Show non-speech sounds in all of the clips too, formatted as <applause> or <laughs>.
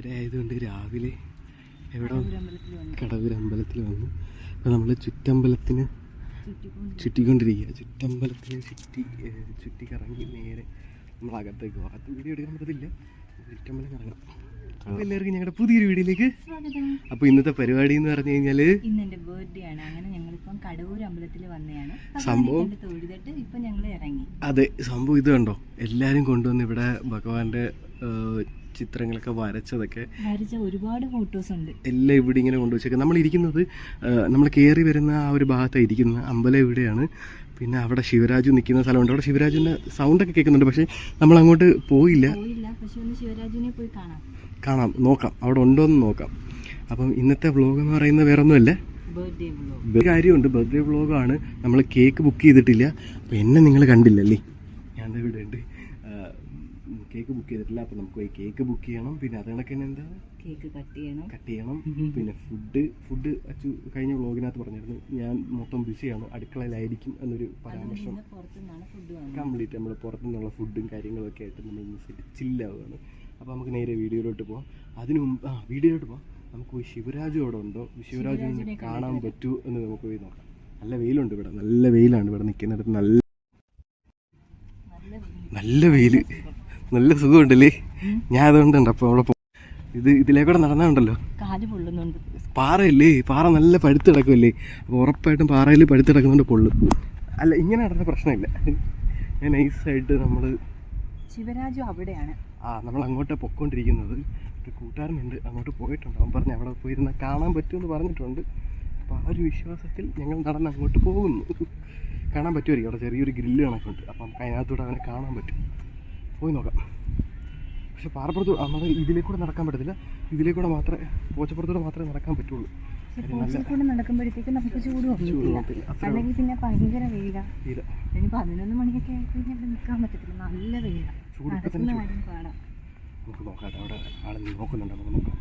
Birthday ആയതുകൊണ്ട് രാവിലെ എവിടെ വന്നു. കടവൂർ അമ്പലത്തിൽ വന്നു. അപ്പോൾ നമ്മൾ ചുറ്റമ്പലത്തിന് ചുറ്റിക്കൊണ്ട് ചുറ്റിക്കൊണ്ടിരിക്കുക. ചുറ്റമ്പലത്തിന് ചുറ്റി ചുറ്റി കറങ്ങി നേരെ നമ്മൾ അകത്തേക്ക് പോകാം അത് വീഡിയോ എടുക്കാൻ പറ്റത്തില്ല. ചുറ്റമ്പലം കറങ്ങാം. അപ്പോൾ എല്ലാവർക്കും ഞങ്ങളുടെ പുതിയൊരു വീഡിയോയിലേക്ക് സ്വാഗതം. അപ്പോൾ ഇന്നത്തെ പരിപാടി എന്ന് പറഞ്ഞു കഴിഞ്ഞാൽ ഇന്ന് എന്റെ ബർത്ത്ഡേ ആണ്. അങ്ങനെ ഞങ്ങളിപ്പം കടവൂർ അമ്പലത്തിൽ വന്നതാണ് സംഭവം- കണ്ട് തൊഴുതിട്ട് ഇപ്പൊ ഞങ്ങൾ ഇറങ്ങി. അതെ സംഭവം ഇത് കണ്ടോ? എല്ലാവരും കൊണ്ടുവന്ന് ഇവിടെ ഭഗവാന്റെ ചിത്രങ്ങളൊക്കെ വരച്ചതൊക്കെ വരച്ച ഒരുപാട് ഫോട്ടോസ് ഉണ്ട്. എല്ലാം ഇവിടെ ഇങ്ങനെ കൊണ്ടുവച്ചേക്കുക നമ്മൾ ഇരിക്കുന്നത് നമ്മൾ കയറി വരുന്ന ആ ഒരു ഭാഗത്താണ് ഇരിക്കുന്നത്. അമ്പലം ഇവിടെയാണ്. പിന്നെ അവിടെ ശിവരാജു നിൽക്കുന്ന സ്ഥലമുണ്ട്. അവിടെ ശിവരാജുവിന്റെ സൗണ്ടൊക്കെ കേൾക്കുന്നുണ്ട്. പക്ഷേ നമ്മൾ അങ്ങോട്ട് പോയില്ല. ശിവരാജുവിനെ പോയി കാണാം. കാണാം. നോക്കാം. അവിടെ ഉണ്ടോ എന്ന് നോക്കാം. അപ്പം ഇന്നത്തെ വ്ലോഗ് എന്ന് പറയുന്നത് വേറെ ഒന്നുമല്ല കാര്യമുണ്ട്. ബർത്ത്ഡേ വ്ലോഗാണ് നമ്മൾ കേക്ക് ബുക്ക് ചെയ്തിട്ടില്ല. അപ്പം എന്നെ നിങ്ങൾ കണ്ടില്ലല്ലേ? ഞാൻ ഇവിടെ ഉണ്ട്. കേക്ക് ബുക്ക് ചെയ്തിട്ടില്ല. അപ്പോൾ നമുക്ക് പോയി കേക്ക് ബുക്ക് ചെയ്യണം. പിന്നെ അത് കണക്ക് തന്നെ എന്താ കേക്ക് കട്ട് ചെയ്യണം. കട്ട് ചെയ്യണം. പിന്നെ ഫുഡ് ഫുഡ് അച്ചു കഴിഞ്ഞ വ്ളോഗിനകത്ത് പറഞ്ഞിരുന്നു. ഞാൻ മൊത്തം ബിസിയാണ്. അടുക്കളയിലായിരിക്കും എന്നൊരു പരാമർശം. കംപ്ലീറ്റ് നമ്മൾ പുറത്തുനിന്നുള്ള ഫുഡും കാര്യങ്ങളൊക്കെ ആയിട്ട് നമ്മൾ ഇന്ന് സെറ്റ് ചില്ലാവുകയാണ് അപ്പോൾ നമുക്ക് നേരെ വീഡിയോയിലോട്ട് പോകാം അതിനു മുമ്പ് ആ വീഡിയോയിലോട്ട് പോകാം നമുക്ക് പോയി ശിവരാജു അവിടെ ഉണ്ടോ? ശിവരാജുവിനെ കാണാൻ പറ്റൂ എന്ന് നമുക്ക് പോയി നോക്കാം. നല്ല വെയിലുണ്ട് ഇവിടെ. നല്ല വെയിലാണ് ഇവിടെ നിൽക്കുന്നിടത്ത്. നല്ല നല്ല വെയിൽ. നല്ല സുഖമുണ്ടല്ലേ? ഞാൻ അതുകൊണ്ടുണ്ട് അപ്പോൾ അവിടെ ഇത് ഇതിലേക്കൂടെ നടന്നുണ്ടല്ലോ പാറയല്ലേ? പാറ നല്ല പഴുത്ത് കിടക്കുമല്ലേ അപ്പോൾ ഉറപ്പായിട്ടും പാറയിൽ പഴുത്ത് കിടക്കുന്നുണ്ട് പൊള്ളും. അല്ല ഇങ്ങനെ നടന്ന പ്രശ്നമില്ല. ഞാൻ നൈസായിട്ട് നമ്മൾ ശിവരാജു അവിടെയാണ്. ആ നമ്മൾ അങ്ങോട്ട് പൊക്കോണ്ടിരിക്കുന്നത്. ഒരു കൂട്ടുകാരനുണ്ട്. അങ്ങോട്ട് പോയിട്ടുണ്ട്. അവൻ പറഞ്ഞു അവിടെ പോയിരുന്ന കാണാൻ പറ്റുമെന്ന് പറഞ്ഞിട്ടുണ്ട്. അപ്പോൾ ആ ഒരു വിശ്വാസത്തിൽ ഞങ്ങൾ നടന്ന് അങ്ങോട്ട് പോകുന്നു. കാണാൻ പറ്റുമായിരിക്കും. അവിടെ ചെറിയൊരു ഗ്രില്ല് കണക്കുണ്ട്. അപ്പം അതിനകത്തൂടെ അവനെ കാണാൻ പറ്റും. പോയി നോക്കാം. പക്ഷെ പാറപ്പുറത്ത് നമ്മൾ ഇതിലേക്കൂടെ നടക്കാൻ പറ്റത്തില്ല. ഇതിലേക്കൂടെ മാത്രമേ പോച്ചപ്പുറത്തൂടെ മാത്രമേ നടക്കാൻ പറ്റുള്ളൂ. കൂടെ നടക്കുമ്പോഴത്തേക്ക് നമുക്ക് ചൂട്. അല്ലെങ്കിൽ പിന്നെ ഭയങ്കര വെയില. ഇനി പതിനൊന്ന് മണിയൊക്കെ ആയിക്കഴിഞ്ഞാൽ നിൽക്കാൻ പറ്റത്തില്ല. നല്ല വെയില. നമുക്ക് നോക്കാം അവിടെ ആളെ നോക്കുന്നുണ്ട്? നമുക്ക് നോക്കാം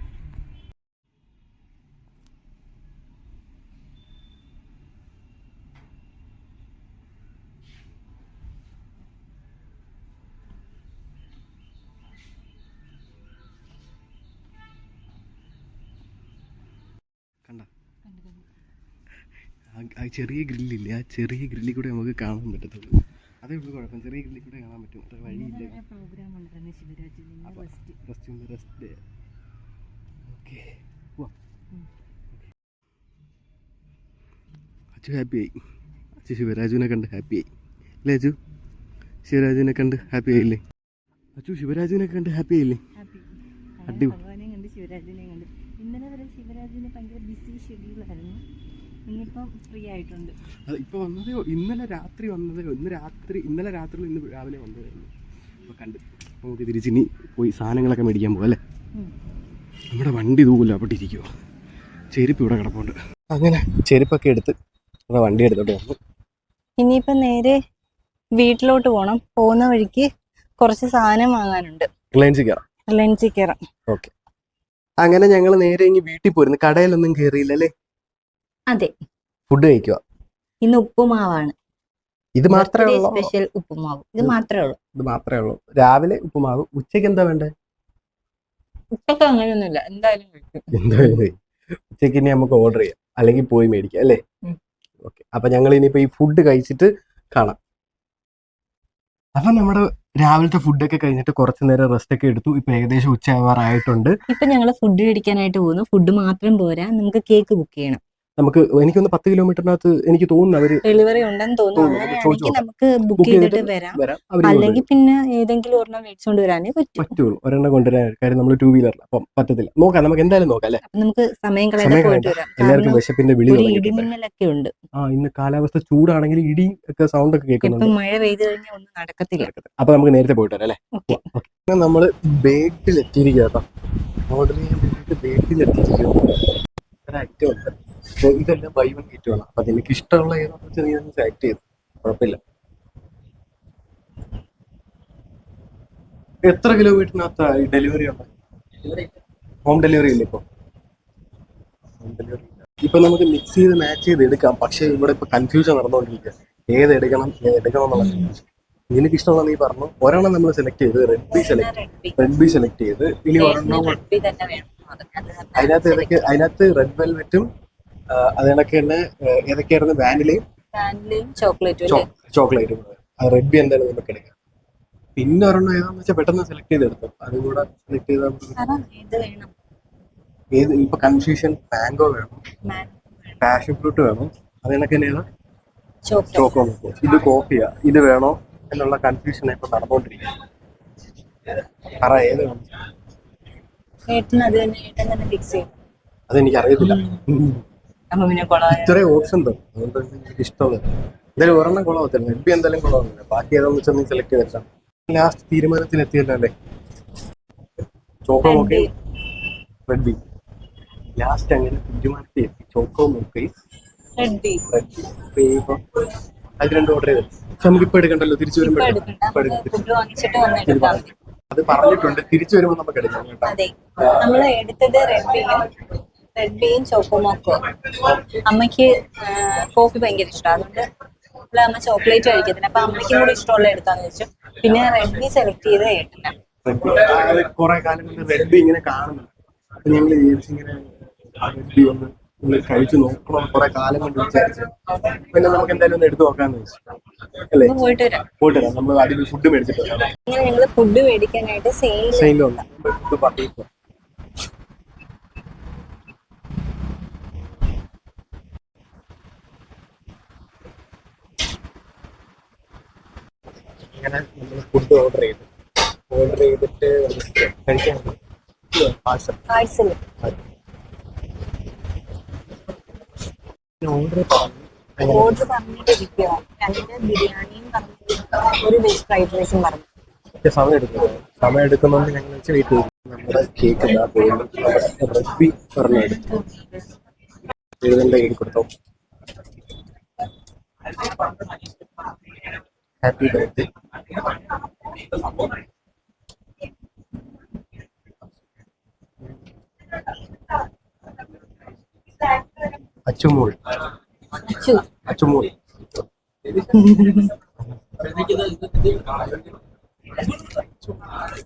കണ്ട കണ്ടു കണ്ടു. ആ- ആ ചെറിയ ഗ്രില്ലില്ലേ? ആ ചെറിയ ഗ്രില്ലിൽ കൂടെ നമുക്ക് കാണാൻ പറ്റത്തുള്ളൂ. അതേ ഉള്ളൂ കുഴപ്പം. ചെറിയ ഗ്രില്ലിൽ കൂടെ കാണാൻ പറ്റും. അത്ര വഴിയില്ല. റെസ്റ്റ് ഒന്ന് റെസ്റ്റ് ഡേ ഓക്കെ. അച്ചു ഹാപ്പിയായി അച്ചു ശിവരാജുവിനെ കണ്ട് ഹാപ്പിയായി അല്ലേ അച്ചു? ശിവരാജുവിനെ കണ്ട് ഹാപ്പി ആയില്ലേ? അച്ചു ശിവരാജുവിനെ കണ്ട് ഹാപ്പി ആയില്ലേ? അടിപൊളി. ഇന്നലെ വരെ ശിവരാജിന് ഭയങ്കര ബിസി ഷെഡ്യൂളായിരുന്നു ഇന്നിപ്പം ഫ്രീ ആയിട്ടുണ്ട്. ഇപ്പോൾ വന്നതെയോ ഇന്നലെ രാത്രി വന്നതെയോ ഇന്ന് രാത്രി ഇന്നലെ രാത്രി ഇന്ന് രാവിലെ വന്നതായിരുന്നു. അപ്പോൾ കണ്ട് നമുക്ക് തിരിച്ചിനി പോയി സാധനങ്ങളൊക്കെ മേടിക്കാൻ പോകാം അല്ലേ? നമ്മുടെ വണ്ടി തൂക്കില്ല അവിടെ ഇരിക്കുമോ ചെരുപ്പ് ഇവിടെ കിടപ്പുണ്ട്. അങ്ങനെ ചെരുപ്പൊക്കെ എടുത്ത് നമ്മുടെ വണ്ടി എടുത്തോട്ട് വന്നു. ഇനിയിപ്പം നേരെ വീട്ടിലോട്ട് പോകണം പോകുന്ന വഴിക്ക് കുറച്ച് സാധനം വാങ്ങാനുണ്ട്. റിലയൻസ് കയറാം. റിലയൻസിൽ കയറാം. ഓക്കെ. അങ്ങനെ ഞങ്ങൾ നേരെ ഇനി വീട്ടിൽ പോയിരുന്നു കടയിലൊന്നും കയറിയില്ല അല്ലേ? അതെ. ഫുഡ് കഴിക്കുക. ഇന്ന് ഉപ്പുമാവാണ്. ഇത് മാത്രമേ ഉള്ളൂ? സ്പെഷ്യൽ ഉപ്പുമാവ്. ഇത് മാത്രമേ ഉള്ളൂ. ഇത് മാത്രമേ ഉള്ളൂ. രാവിലെ ഉപ്പുമാവ്. ഉച്ചയ്ക്ക് എന്താ വേണ്ടേ? ഉച്ചയ്ക്ക് അങ്ങനെയൊന്നുമില്ല. എന്തായാലും എന്തായാലും. ഉച്ചയ്ക്ക് ഇനി നമുക്ക് ഓർഡർ ചെയ്യാം. അല്ലെങ്കിൽ പോയി മേടിക്കാം അല്ലേ. ഓക്കെ അപ്പൊ ഞങ്ങൾ ഇനിയിപ്പോ ഈ ഫുഡ് കഴിച്ചിട്ട് കാണാം. അപ്പൊ നമ്മുടെ രാവിലത്തെ ഫുഡൊക്കെ കഴിഞ്ഞിട്ട് കുറച്ചു നേരം റെസ്റ്റ് ഒക്കെ എടുത്തു. ഇപ്പൊ ഏകദേശം ഉച്ചയാവാറായിട്ടുണ്ട്. ഇപ്പൊ ഞങ്ങൾ ഫുഡ് കഴിക്കാനായിട്ട് പോകുന്നു. ഫുഡ് മാത്രം പോരാ. നമുക്ക് കേക്ക് ബുക്ക് ചെയ്യണം. നമുക്ക് എനിക്കൊന്ന് പത്ത് കിലോമീറ്ററിനകത്ത് എനിക്ക് തോന്നുന്നു അവർ ഡെലിവറി ഉണ്ടെന്ന് തോന്നുന്നു. നമുക്ക് ബുക്ക് ചെയ്തിട്ട് വരാം. അല്ലെങ്കിൽ പിന്നെ ഏതെങ്കിലും ഒരെണ്ണം മേടിച്ചുകൊണ്ട് വരാനേ പറ്റും. പറ്റുള്ളൂ. ഒരെണ്ണം കൊണ്ടുവരാൻ കാര്യം നമ്മൾ ടൂ വീലറിൽ അപ്പം പറ്റത്തില്ല. നോക്കാം. നമുക്ക് എന്തായാലും നോക്കാം അല്ലേ? നമുക്ക് സമയം കളയാതെ പോയിട്ട് വരാം. എല്ലാവർക്കും വിശപ്പിന്റെ വിളി ഇടിമിന്നലൊക്കെ ഉണ്ട്. ആ ഇന്ന് കാലാവസ്ഥ ചൂടാണെങ്കിൽ ഇടി ഒക്കെ സൗണ്ട് ഒക്കെ കേൾക്കുന്നുണ്ട്. മഴ പെയ്തു കഴിഞ്ഞാൽ ഒന്നും നടക്കത്തില്ല. അപ്പൊ നമുക്ക് നേരത്തെ പോയിട്ട് വരാം അല്ലേ? നമ്മൾ നമ്മൾ ബേട്ടിൽ എത്തിയിരിക്കുക കേട്ടോ. ഓർഡർ ചെയ്യാൻ വേണ്ടിയിട്ട് ബേട്ടിൽ എത്തിയിരിക്കുക ഒരു ഐറ്റം ഉണ്ട്. അപ്പൊ ഇതെല്ലാം ബൈ വൺ ഗെറ്റ് വേണം. അപ്പൊ നിനക്ക് ഇഷ്ടമുള്ള ഏതാണെന്ന് വെച്ചാൽ നീ ഒന്ന് സെലക്ട് ചെയ്തു. കുഴപ്പമില്ല. എത്ര കിലോമീറ്ററിനകത്ത് ഡെലിവറി ഉണ്ട് ഹോം ഡെലിവറി ഇല്ല ഇപ്പൊ? ഹോം ഡെലിവറി ഇപ്പൊ നമുക്ക് മിക്സ് ചെയ്ത് മാച്ച് ചെയ്ത് എടുക്കാം. പക്ഷെ ഇവിടെ ഇപ്പൊ കൺഫ്യൂഷൻ നടന്നുകൊണ്ടിരിക്കുക ഏത് എടുക്കണം ഏത് എടുക്കണം എന്നുള്ള. നിനക്ക് ഇഷ്ടമുള്ള നീ പറഞ്ഞു. ഒരെണ്ണം നമ്മൾ സെലക്ട് ചെയ്ത് red B select red B red B select ചെയ്ത് ഇനി ഒരെണ്ണം അതിനകത്ത് അതിനകത്ത് റെഡ് വെൽവെറ്റും അത് കണക്ക് തന്നെ ഏതൊക്കെയായിരുന്നു? വാനിലയും? ചോക്ലേറ്റും ചോക്ലേറ്റും. റെഡ് എന്തായാലും നമുക്ക് എടുക്കാം. പിന്നെ ഒരെണ്ണം ഏതാന്ന് വെച്ചാൽ പെട്ടെന്ന് സെലക്ട് ചെയ്തെടുത്തു. അതും കൂടെ സെലക്ട് ചെയ്താൽ ഏത് ഇപ്പൊ കൺഫ്യൂഷൻ മാംഗോ വേണം. പാഷൻ ഫ്രൂട്ട് വേണം. അത് കണക്ക് തന്നെ ഏതാ ചോക്ലേറ്റ് ചോക്കോ നോക്കോ ഇത് കോഫിയാ ഇത് വേണോ എന്നുള്ള കൺഫ്യൂഷൻ ഇപ്പൊ നടന്നുകൊണ്ടിരിക്കുന്നത് പറ ഏത് വേണം? ഏട്ടൻ അപ്പൊ പിന്നെ കൊളായ ഇത്രയും ഓപ്ഷൻ തരും അതുകൊണ്ട് എനിക്ക് ഇഷ്ടമുള്ളത് എന്തായാലും ഒരെണ്ണം കൊളാവത്തില്ല റെഡ് ബി എന്തായാലും കൊളാവുന്നില്ല ബാക്കി ഏതാണെന്ന് വെച്ചാൽ നീ സെലക്ട് ചെയ്തെടുക്കാം ലാസ്റ്റ് തീരുമാനത്തിൽ എത്തിയല്ലേ choco mocha red B last അങ്ങനെ തീരുമാനത്തിൽ എത്തി. ചോക്കോ മോക്കെ റെഡ് ബി അത് രണ്ടും ഓർഡർ ചെയ്തു. നമുക്കിപ്പോ എടുക്കണ്ടല്ലോ? തിരിച്ചു മതി. അത് പറഞ്ഞിട്ടുണ്ട്. തിരിച്ചു വരുമ്പോ നമുക്ക് എടുക്കാം കേട്ടോ. അതെ. നമ്മൾ എടുത്തത് റെഡ് റെഡ് ബീയും ചോക്കോമോക്കോ അമ്മയ്ക്ക് കോഫി ഭയങ്കര ഇഷ്ടമാണ് അതുകൊണ്ട് ഇവിടെ അമ്മ ചോക്ലേറ്റ് കഴിക്കത്തില്ല. അപ്പൊ അമ്മയ്ക്കും കൂടി ഇഷ്ടമുള്ള എടുത്താന്ന് വെച്ചു പിന്നെ റെഡ് ബി സെലക്ട് ചെയ്ത് ഏട്ടന കുറെ കാലം കൊണ്ട് റെഡ് ബി ഇങ്ങനെ കാണുന്നുണ്ട്. അപ്പൊ ഞങ്ങൾ വിചാരിച്ചു ഇങ്ങനെ റെഡ് ബി ഒന്ന് ഒന്ന് കഴിച്ചു നോക്കണം. കുറെ കാലം കൊണ്ട് വിചാരിച്ചു. പിന്നെ നമുക്ക് എന്തായാലും ഒന്ന് എടുത്തു നോക്കാന്ന് വെച്ചു അല്ലേ? പോയിട്ട് വരാം. പോയിട്ട് വരാം. നമ്മൾ ഫുഡ് മേടിച്ചിട്ട് വരാം. ഇങ്ങനെ ഞങ്ങൾ ഫുഡ് മേടിക്കാനായിട്ട് സെയിൽ സെയിലുണ്ട് ഫുഡ് പറഞ്ഞിട്ട് ഇങ്ങനെ നമ്മൾ ഫുഡ് ഓർഡർ ചെയ്തു. ഓർഡർ ചെയ്തിട്ട് കഴിക്കാൻ ഓർഡർ ഓർഡർ രണ്ട് ബിരിയാണിയും പറഞ്ഞു ഒരു വെജ് ഫ്രൈഡ് റൈസും പറഞ്ഞു. സമയം എടുക്കുന്നു. സമയം എടുക്കുന്നതുകൊണ്ട് ഞങ്ങൾ വെച്ച് വെയിറ്റ് ചെയ്തു. നമ്മുടെ കേക്ക് റെസിപ്പി പറഞ്ഞു എടുത്തു. എഴുതേണ്ട എഴുതി കൊടുത്തോ? Happy birthday Achumol. Achu. Achumol.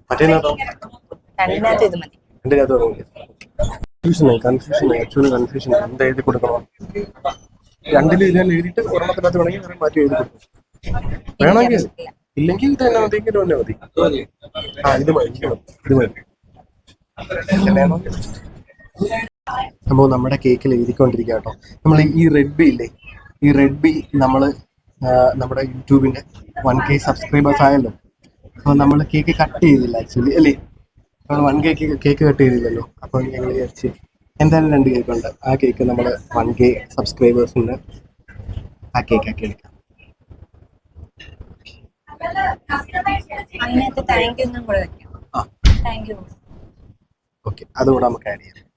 മറ്റേനാട്ടോ രണ്ടിനകത്ത് ഇത് മതി. എന്റെ അകത്ത് കൺഫ്യൂഷനായി കൺഫ്യൂഷനായി ആക്ച്വലി കൺഫ്യൂഷൻ എന്താ എഴുതി കൊടുക്കണം? രണ്ടിലും ഇത് തന്നെ എഴുതിയിട്ട് ഒരെണ്ണത്തിനകത്ത് വേണമെങ്കിൽ മാറ്റി എഴുതി കൊടുക്കും. വേണമെങ്കിൽ. ഇല്ലെങ്കിൽ ഇത് തന്നെ മതി തന്നെ മതി. ആ ഇത് മതി ഇത് മതി സംഭവം നമ്മുടെ കേക്കിൽ എഴുതിക്കൊണ്ടിരിക്കുക കേട്ടോ. നമ്മൾ ഈ റെഡ് ബി ഇല്ലേ ഈ റെഡ് ബി നമ്മൾ നമ്മുടെ യൂട്യൂബിന്റെ വൺ കെ സബ്സ്ക്രൈബേഴ്സ് ആയല്ലോ. അപ്പോൾ നമ്മൾ കേക്ക് കട്ട് ചെയ്തില്ല ആക്ച്വലി അല്ലേ? നമ്മൾ വൺ കെ കേക്ക് കട്ട് ചെയ്തില്ലല്ലോ. അപ്പോൾ ഞങ്ങൾ വിചാരിച്ച് എന്തായാലും രണ്ട് കേക്കുണ്ട് ആ കേക്ക് നമ്മൾ വൺ കെ സബ്സ്ക്രൈബേഴ്സിന് ആ കേക്ക് ആക്കി എടുക്കാം. അതിനകത്ത് താങ്ക് യു എന്നും കൂടെ വെക്കാം. ആ. താങ്ക് യു ഓക്കെ അതുകൂടെ നമുക്ക് ആഡ് ചെയ്യാം.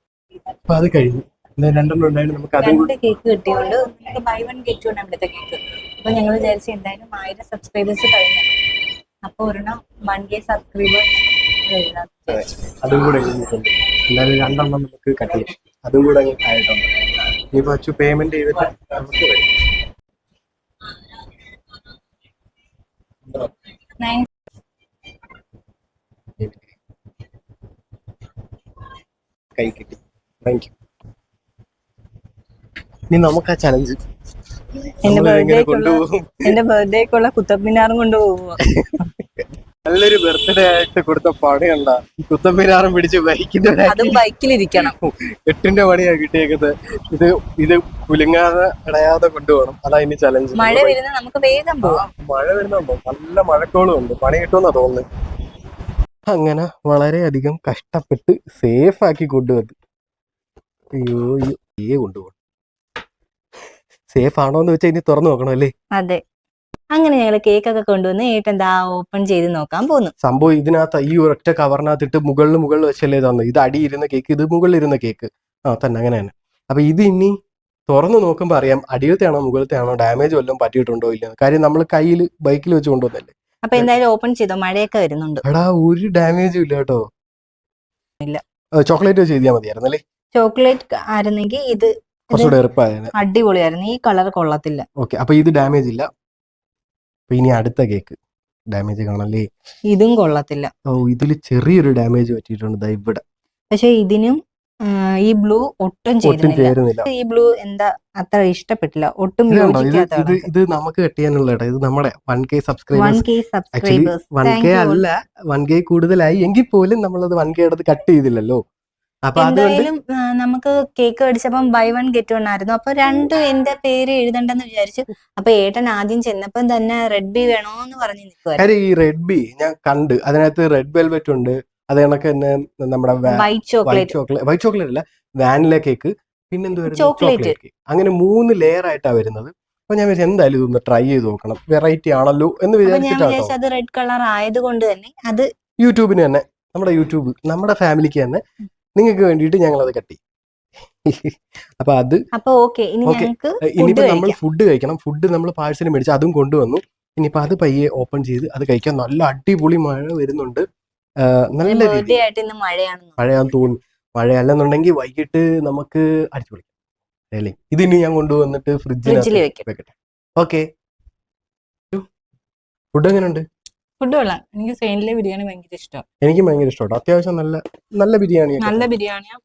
അത് കഴിഞ്ഞു. രണ്ടെണ്ണം നമുക്ക് രണ്ട് കേക്ക് കിട്ടിയോണ്ട് നമുക്ക് buy one get one cake അപ്പൊ ഞങ്ങൾ വിചാരിച്ചു എന്തായാലും ആയിരം സബ്സ്ക്രൈബേഴ്സ് കഴിഞ്ഞു. അപ്പൊ ഒരെണ്ണം വൺ കെ സബ്സ്ക്രൈബേഴ്സ് എഴുതാം. അതെ, അതും കൂടെ എഴുതിയിട്ടുണ്ട്. എന്തായാലും രണ്ടെണ്ണം നമുക്ക് കട്ട് ചെയ്യാം. അതും കൂടെ അങ്ങ് ആയിട്ടുണ്ട് ഇനി അച്ചു പേയ്മെന്റ് ചെയ്തിട്ട് നമുക്ക് വരും. നയൻ കൈ കിട്ടി താങ്ക് യു ഇനി നമുക്ക് ആ ചലഞ്ച് എന്റെ ബർത്ത്ഡേക്കുള്ള എന്റെ ബർത്ത്ഡേക്കുള്ള കുത്തബ്മിനാറും കൊണ്ട് പോവുക <laughs> നല്ലൊരു ബർത്ത്ഡേ ആയിട്ട് കൊടുത്ത പണിയുണ്ട കുത്തമ്പീരാറും പിടിച്ച് ബൈക്കിന്റെ അതും ബൈക്കിലിരിക്കണം. എട്ടിന്റെ പണിയാ കിട്ടിയേക്കുന്നത്. ഇത് ഇത് കുലുങ്ങാതെ ഇടയാതെ കൊണ്ടുപോകണം. അതാ ഇനി ചലഞ്ച് മഴ വരുന്ന നമുക്ക് വേഗം പോവാം. മഴ വരുന്നുണ്ടോ നല്ല മഴക്കോളും ഉണ്ട് പണി കിട്ടുമെന്നാ തോന്നുന്നു അങ്ങനെ വളരെയധികം കഷ്ടപ്പെട്ട് സേഫ് ആക്കി കൊണ്ടുവന്നു. അയ്യോ അയ്യോ കൊണ്ടുപോകണം. സേഫ് ആണോന്ന് വെച്ചാൽ ഇനി തുറന്നു നോക്കണം അല്ലേ? അതെ. അങ്ങനെ ഞങ്ങൾ കേക്കൊക്കെ കൊണ്ടുവന്ന് ഏട്ടൻ ദാ ഓപ്പൺ ചെയ്ത് നോക്കാൻ പോന്നു. സംഭവം ഇതിനകത്ത് ഈ ഒരൊറ്റ കവറിനകത്തിട്ട് മുകളിൽ മുകളിൽ വെച്ചല്ലേ തന്നു ഇത് അടി ഇരുന്ന കേക്ക് ഇത് മുകളിൽ ഇരുന്ന കേക്ക്. ആ തന്നെ അങ്ങനെയാണ് തന്നെ. അപ്പൊ ഇത് ഇനി തുറന്നു നോക്കുമ്പോൾ അറിയാം അടിയിലത്തെ ആണോ മുകളിലത്തെ ആണോ ഡാമേജ് വല്ലതും പറ്റിയിട്ടുണ്ടോ ഇല്ലെന്ന് കാര്യം നമ്മൾ കയ്യിൽ ബൈക്കിൽ വെച്ച് കൊണ്ടുവന്നല്ലേ. അപ്പൊ എന്തായാലും ഓപ്പൺ ചെയ്തോ? മഴയൊക്കെ വരുന്നുണ്ട്. എടാ ഒരു ഡാമേജും ഇല്ല കേട്ടോ. ഇല്ല. ചോക്ലേറ്റ് വെച്ച് ചെയ്താൽ മതിയായിരുന്നു അല്ലേ? ചോക്ലേറ്റ് ആയിരുന്നെങ്കിൽ ഇത് കുറച്ചുകൂടെ അടിപൊളിയായിരുന്നു. ഈ കളർ കൊള്ളത്തില്ല. ഓക്കെ അപ്പൊ ഇത് ഡാമേജ് ഇല്ല. ഇനി അടുത്ത കേക്ക്. ഡാമേജ് കാണല്ലേ? ഇതും കൊള്ളത്തില്ല. ഓ ഇതിൽ ചെറിയൊരു ഡാമേജ് പറ്റിയിട്ടുണ്ട് ദാ ഇവിടെ. പക്ഷെ ഇതിനും ആ, ഈ ബ്ലൂ ഒട്ടും ഒട്ടും ചേരുന്നില്ല. ചേരുന്നില്ല. ഈ ബ്ലൂ എന്താ അത്ര ഇഷ്ടപ്പെട്ടില്ല. ഒട്ടും ഇത് കണ്ടോ? ഇത് ഇത് ഇത് നമുക്ക് കെട്ടിയാനുള്ള കേട്ടോ. ഇത് നമ്മുടെ one K one subscribers K actually subscribers one K അല്ല വൺ കെ കൂടുതലായി. എങ്കിൽ പോലും നമ്മളത് വൺ കെ എടുത്ത് കട്ട് ചെയ്തില്ലല്ലോ. എന്തായാലും നമുക്ക് കേക്ക് മേടിച്ചപ്പം ബൈ വൺ ഗെറ്റ് വൺ ആയിരുന്നു. അപ്പൊ രണ്ടും എന്റെ പേര് എഴുതണ്ടെന്ന് വിചാരിച്ചു. അപ്പൊ ഏട്ടൻ ആദ്യം ചെന്നപ്പം തന്നെ റെഡ് ബി വേണോന്ന് പറഞ്ഞു നിൽക്കുവായിരുന്നു ഈ റെഡ് ബി ഞാൻ കണ്ട് അതിനകത്ത് റെഡ് വെൽവെറ്റ് ഉണ്ട് അത് കണക്ക് തന്നെ നമ്മുടെ വൈറ്റ് ചോക്ലേറ്റ് വൈറ്റ് ചോക്ലേറ്റ് അല്ല വാനില കേക്ക് പിന്നെ ചോക്ലേറ്റ് അങ്ങനെ മൂന്ന് ലെയർ ആയിട്ടാ വരുന്നത്. അപ്പൊ ഞാൻ വിചാരിച്ചു എന്തായാലും ഇതൊന്ന് ട്രൈ ചെയ്ത് നോക്കണം. വെറൈറ്റി ആണല്ലോ എന്ന് വിചാരിച്ചു അത് റെഡ് കളർ ആയതുകൊണ്ട് തന്നെ അത് യൂട്യൂബിന് തന്നെ നമ്മുടെ യൂട്യൂബ് നമ്മുടെ ഫാമിലിക്ക് തന്നെ നിങ്ങൾക്ക് വേണ്ടിയിട്ട് ഞങ്ങൾ അത് കട്ടി <laughs> അപ്പൊ അത് അപ്പൊ ഞങ്ങൾക്ക് ഇനിയിപ്പോ നമ്മൾ ഫുഡ് കഴിക്കണം. ഫുഡ് നമ്മൾ പാഴ്സൽ മേടിച്ച് അതും കൊണ്ടുവന്നു. ഇനിയിപ്പോ അത് പയ്യെ ഓപ്പൺ ചെയ്ത് അത് കഴിക്കാൻ നല്ല അടിപൊളി മഴ വരുന്നുണ്ട്. നല്ല മഴയാണ് തോന്നി മഴയാന്ന് തോന്നുന്നു. മഴയല്ലെന്നുണ്ടെങ്കിൽ വൈകിട്ട് നമുക്ക് അടിച്ചു പൊളിക്കാം. അല്ലേ? ഇനി ഞാൻ കൊണ്ടുവന്നിട്ട് ഫ്രിഡ്ജിൽ ഫ്രിഡ്ജിൽ വെക്കട്ടെ. ഓക്കെ. ഫുഡ് എങ്ങനെയുണ്ട് ഫുഡ് കൊള്ളാം. എനിക്ക് സെയിനിലെ ബിരിയാണി ഭയങ്കര ഇഷ്ടമാണ് എനിക്ക് ഭയങ്കര ഇഷ്ടമാണ് അത്യാവശ്യം നല്ല നല്ല ബിരിയാണി നല്ല ബിരിയാണിയാ.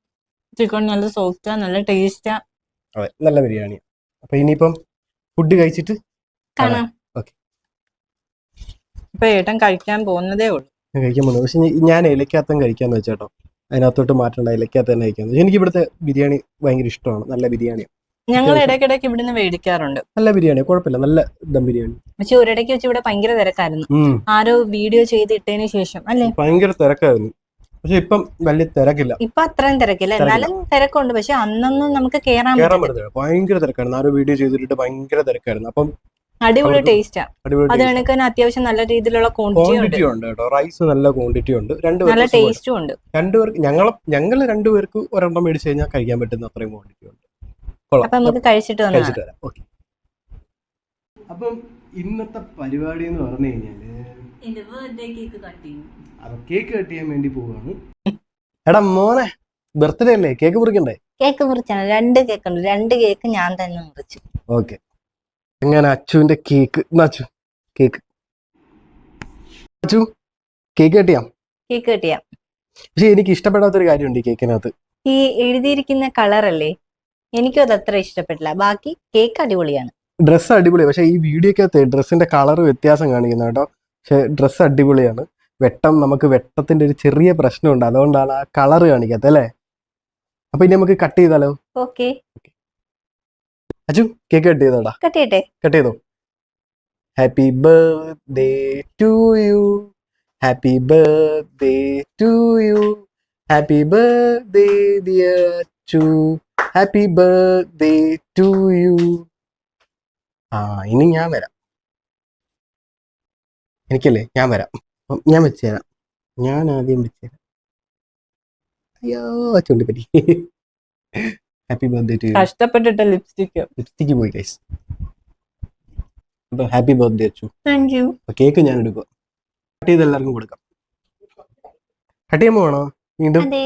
ചിക്കൻ നല്ല സോഫ്റ്റാ നല്ല ടേസ്റ്റാ അതെ നല്ല ബിരിയാണി അപ്പൊ ഇനിയിപ്പം ഫുഡ് കഴിച്ചിട്ട് കാണാം. ഇപ്പൊ ഏട്ടൻ കഴിക്കാൻ പോകുന്നതേ ഉള്ളൂ. കഴിക്കാൻ പോകുന്നത്. പക്ഷെ ഞാൻ ഇലക്കകത്തും കഴിക്കാന്ന് വെച്ചേട്ടോ. അതിനകത്തോട്ട് മാറ്റണ്ട. ഇലക്കകത്ത് തന്നെ കഴിക്കാന്ന് എനിക്ക് ഇവിടുത്തെ ബിരിയാണി ഭയങ്കര ഇഷ്ടമാണ്. നല്ല ബിരിയാണിയാണ് ഞങ്ങൾ. ഇടയ്ക്കിടയ്ക്ക് ഇവിടുന്ന് മേടിക്കാറുണ്ട്. നല്ല ബിരിയാണി കുഴപ്പമില്ല. നല്ല ദം ബിരിയാണി. പക്ഷെ ഒരിടയ്ക്ക് വെച്ച് ഇവിടെ ഭയങ്കര തിരക്കായിരുന്നു. ആരോ വീഡിയോ ചെയ്തിട്ടതിന് ശേഷം അല്ലേ? ഭയങ്കര തിരക്കായിരുന്നു. പക്ഷെ ഇപ്പം വലിയ തിരക്കില്ല. ഇപ്പൊ അത്രയും തിരക്കില്ല. എന്നാലും തിരക്കുണ്ട്. പക്ഷെ അന്നൊന്നും നമുക്ക് കേറാൻ പറ്റില്ല ഭയങ്കര തിരക്കായിരുന്നു. ആരോ വീഡിയോ ചെയ്തിട്ട് ഭയങ്കര തിരക്കായിരുന്നു. അപ്പം അടിപൊളി ടേസ്റ്റാ. അത് കണക്ക് തന്നെ അത്യാവശ്യം നല്ല രീതിയിലുള്ള ക്വാണ്ടിറ്റി ഉണ്ട്. കേട്ടോ. റൈസ് നല്ല ക്വാണ്ടിറ്റി ഉണ്ട്. നല്ല ടേസ്റ്റും ഉണ്ട്. രണ്ടുപേർക്ക് ഞങ്ങൾ ഞങ്ങൾ രണ്ടുപേർക്ക് ഒരെണ്ണം മേടിച്ചു കഴിഞ്ഞാൽ കഴിക്കാൻ പറ്റുന്ന അത്രയും ക്വാണ്ടിറ്റി ഉണ്ട്. അപ്പൊ നമുക്ക് കഴിച്ചിട്ട് കഴിച്ചിട്ട് വരാം. ഓക്കെ. അപ്പം ഇന്നത്തെ പരിപാടി എന്ന് പറഞ്ഞു കഴിഞ്ഞാൽ കേക്ക് കട്ട് ചെയ്യാൻ വേണ്ടി പോവാണ്. എടാ മോനെ ബർത്ത്ഡേ അല്ലേ? കേക്ക് മുറിക്കണ്ടേ? കേക്ക് മുറിച്ചാണ്. രണ്ട് കേക്ക് ഉണ്ട്. രണ്ട് കേക്ക് ഞാൻ തന്നെ മുറിച്ചു. ഓക്കെ. എങ്ങനെ അച്ചുവിന്റെ cake Achu cake Achu cake കട്ടിയാം cake കിട്ടിയ പക്ഷെ എനിക്ക് ഇഷ്ടപ്പെടാത്തൊരു കാര്യമുണ്ട് ഈ കേക്കിനകത്ത് ഈ എഴുതിയിരിക്കുന്ന കളർ അല്ലേ? എനിക്കും അത് അത്ര ഇഷ്ടപ്പെട്ടില്ല. ബാക്കി കേക്ക് അടിപൊളിയാണ്. ഡ്രസ്സ് അടിപൊളി. പക്ഷേ ഈ വീഡിയോക്കകത്ത് ഡ്രസ്സിന്റെ കളർ വ്യത്യാസം കാണിക്കുന്ന കേട്ടോ. പക്ഷെ ഡ്രസ്സ് അടിപൊളിയാണ്. വെട്ടം നമുക്ക് വെട്ടത്തിന്റെ ഒരു ചെറിയ പ്രശ്നമുണ്ട്. അതുകൊണ്ടാണ് ആ കളർ കാണിക്കാത്ത അല്ലേ? അപ്പൊ ഇനി നമുക്ക് കട്ട് ചെയ്താലോ? ഓക്കെ അജു കേക്ക് കട്ട് ചെയ്തോടാ. കട്ട് ചെയ്യട്ടെ? കട്ട് ചെയ്തോ? Happy birthday to you happy birthday to you happy birthday dear Achu happy birthday to you ആ ഇനി ഞാൻ വരാം. എനിക്കല്ലേ ഞാൻ വരാം. അപ്പം ഞാൻ വെച്ച് തരാം. ഞാൻ ആദ്യം വെച്ച് തരാം. അയ്യോ ചൂണ്ടിപ്പറ്റി. ഹാപ്പി ബർത്ത്ഡേ ടു യു കഷ്ടപ്പെട്ടിട്ട ലിപ്സ്റ്റിക്ക് ലിപ്സ്റ്റിക്ക് പോയി ഗൈസ് അപ്പൊ happy birthday Achu. Thank you cake ഞാൻ എടുക്കുക കട്ട് ചെയ്ത് എല്ലാവർക്കും കൊടുക്കാം. കട്ട് ചെയ്യുമ്പോ വേണോ? വീണ്ടും? അതെ.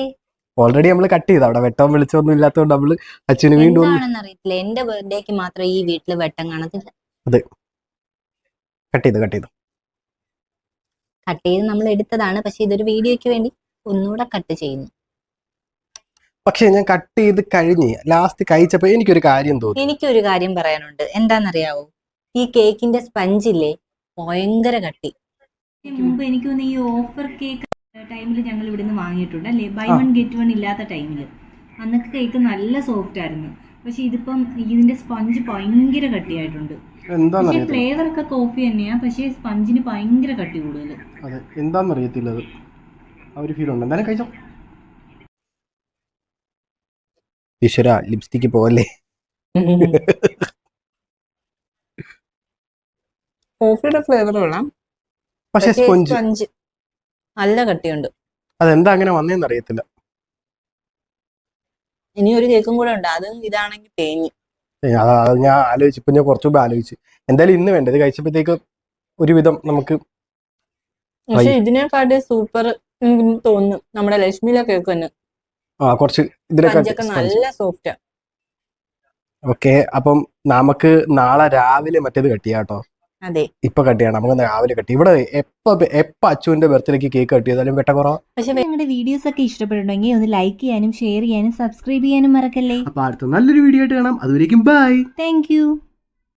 ഓൾറെഡി നമ്മൾ കട്ട് ചെയ്ത്. അവിടെ വെട്ടം വിളിച്ചൊന്നും ഇല്ലാത്തതുകൊണ്ട് നമ്മൾ അച്ഛന് വീണ്ടും അറിയത്തില്ല എന്റെ ബർത്ത്ഡേക്ക് മാത്രം ഈ വീട്ടിൽ വെട്ടം കാണത്തില്ല. കട്ട് ചെയ്ത് കട്ട് ചെയ്തു. കട്ട് ചെയ്ത് നമ്മൾ എടുത്തതാണ്. പക്ഷെ ഇതൊരു വീഡിയോയ്ക്ക് വേണ്ടി ഒന്നുകൂടെ കട്ട് ചെയ്യുന്നു. പക്ഷെ ഞാൻ കട്ട് ചെയ്ത് കഴിഞ്ഞ് ലാസ്റ്റ് കഴിച്ചപ്പോ എനിക്കൊരു കാര്യം തോന്നി. എനിക്കൊരു കാര്യം പറയാനുണ്ട്. എന്താണെന്നറിയാവോ? ഈ കേക്കിന്റെ സ്പഞ്ചില്ലേ ഭയങ്കര കട്ടി. മുമ്പ് എനിക്ക് തോന്നുന്നു ഈ ഓഫർ കേക്ക് ടൈമിൽ ഞങ്ങൾ ഇവിടുന്ന് വാങ്ങിയിട്ടുണ്ട്. അല്ലേ? ബൈ വൺ ഗെറ്റ് വൺ ഇല്ലാത്ത ടൈമിൽ അന്നൊക്കെ കേക്ക് നല്ല സോഫ്റ്റ് ആയിരുന്നു. പക്ഷെ ഇതിപ്പം ഇതിന്റെ സ്പഞ്ച് ഭയങ്കര കട്ടിയായിട്ടുണ്ട്. പക്ഷെ ഫ്ലേവർ ഒക്കെ കോഫി തന്നെയാ. പക്ഷെ സ്പഞ്ചിന് ഭയങ്കര കട്ടി കൂടുതൽ അതെ. ആ ഒരു ഫീൽ ഉണ്ട്. എന്തായാലും കഴിച്ചോ. ഈശ്വര ലിപ്സ്റ്റിക്ക് പോവല്ലേ? <laughs> കോഫിയുടെ ഫ്ലേവർ കൊള്ളാം. പക്ഷെ സ്പോഞ്ച് സ്പഞ്ച് നല്ല കട്ടിയുണ്ട്. അതെന്താ അങ്ങനെ വന്നേന്ന് അറിയത്തില്ല. ഇനി ഒരു കേക്കും കൂടെ ഉണ്ട്. അത് ഇതാണെങ്കിൽ തേഞ്ഞ്. ഏ, അതാ അത് ഞാൻ ആലോചിച്ചു ഇപ്പൊ ഞാൻ കുറച്ചു മുമ്പ് ആലോചിച്ചു. എന്തായാലും ഇന്ന് വേണ്ട ഇത് കഴിച്ചപ്പോഴത്തേക്ക് ഒരുവിധം നമുക്ക് പക്ഷെ ഇതിനെക്കാട്ടി സൂപ്പർ തോന്നുന്നു നമ്മുടെ ലക്ഷ്മിയിലെ കേക്ക് തന്നെ. ആ കുറച്ച് ഇതിനൊക്കെ സ്പഞ്ചൊക്കെ നല്ല സോഫ്റ്റാ ഓക്കെ അപ്പം നമുക്ക് നാളെ രാവിലെ മറ്റേത് കട്ട് ചെയ്യാം കേട്ടോ. അതെ ഇപ്പൊ കട്ട് ചെയ്യണം. നമുക്ക് രാവിലെ കട്ടി. ഇവിടെ എപ്പോ എപ്പോ അച്ചുവിന്റെ ബർത്ത്ഡേക്ക് കേക്ക് കട്ട് ചെയ്താലും വെട്ടക്കുറവാ പക്ഷെ ഞങ്ങളുടെ വീഡിയോസ് ഒക്കെ ഇഷ്ടപ്പെട്ടുണ്ടെങ്കിൽ ഒന്ന് ലൈക്ക് ചെയ്യാനും ഷെയർ ചെയ്യാനും സബ്സ്ക്രൈബ് ചെയ്യാനും മറക്കല്ലേ? അപ്പൊ അടുത്ത നല്ലൊരു വീഡിയോ ആയിട്ട് കാണാം. അതുവരേക്കും ബൈ താങ്ക് യു